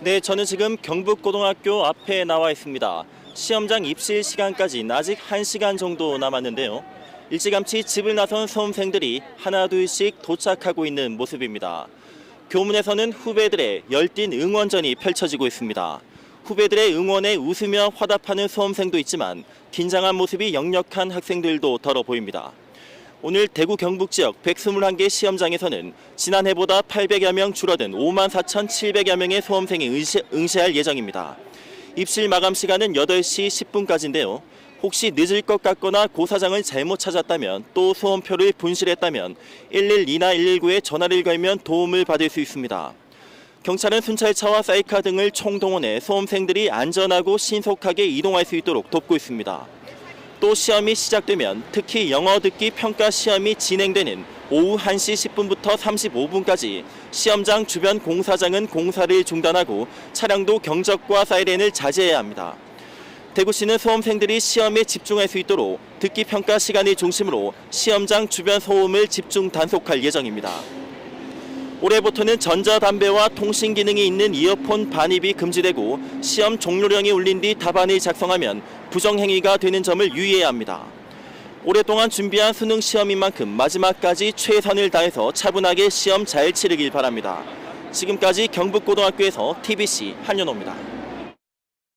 네, 저는 지금 경북고등학교 앞에 나와 있습니다. 시험장 입실 시간까지 아직 1시간 정도 남았는데요. 일찌감치 집을 나선 수험생들이 하나 둘씩 도착하고 있는 모습입니다. 교문에서는 후배들의 열띤 응원전이 펼쳐지고 있습니다. 후배들의 응원에 웃으며 화답하는 수험생도 있지만 긴장한 모습이 역력한 학생들도 덜어 보입니다. 오늘 대구 경북 지역 121개 시험장에서는 지난해보다 800여 명 줄어든 5만 4,700여 명의 수험생이 응시, 응시 할 예정입니다. 입실 마감 시간은 8시 10분까지인데요. 혹시 늦을 것 같거나 고사장을 잘못 찾았다면 또 수험표를 분실했다면 112나 119에 전화를 걸면 도움을 받을 수 있습니다. 경찰은 순찰차와 사이카 등을 총동원해 수험생들이 안전하고 신속하게 이동할 수 있도록 돕고 있습니다. 또 시험이 시작되면 특히 영어 듣기 평가 시험이 진행되는 오후 1시 10분부터 35분까지 시험장 주변 공사장은 공사를 중단하고 차량도 경적과 사이렌을 자제해야 합니다. 대구시는 수험생들이 시험에 집중할 수 있도록 듣기 평가 시간을 중심으로 시험장 주변 소음을 집중 단속할 예정입니다. 올해부터는 전자담배와 통신 기능이 있는 이어폰 반입이 금지되고 시험 종료령이 울린 뒤 답안을 작성하면 부정행위가 되는 점을 유의해야 합니다. 오랫동안 준비한 수능 시험인 만큼 마지막까지 최선을 다해서 차분하게 시험 잘 치르길 바랍니다. 지금까지 경북고등학교에서 TBC 한윤호입니다.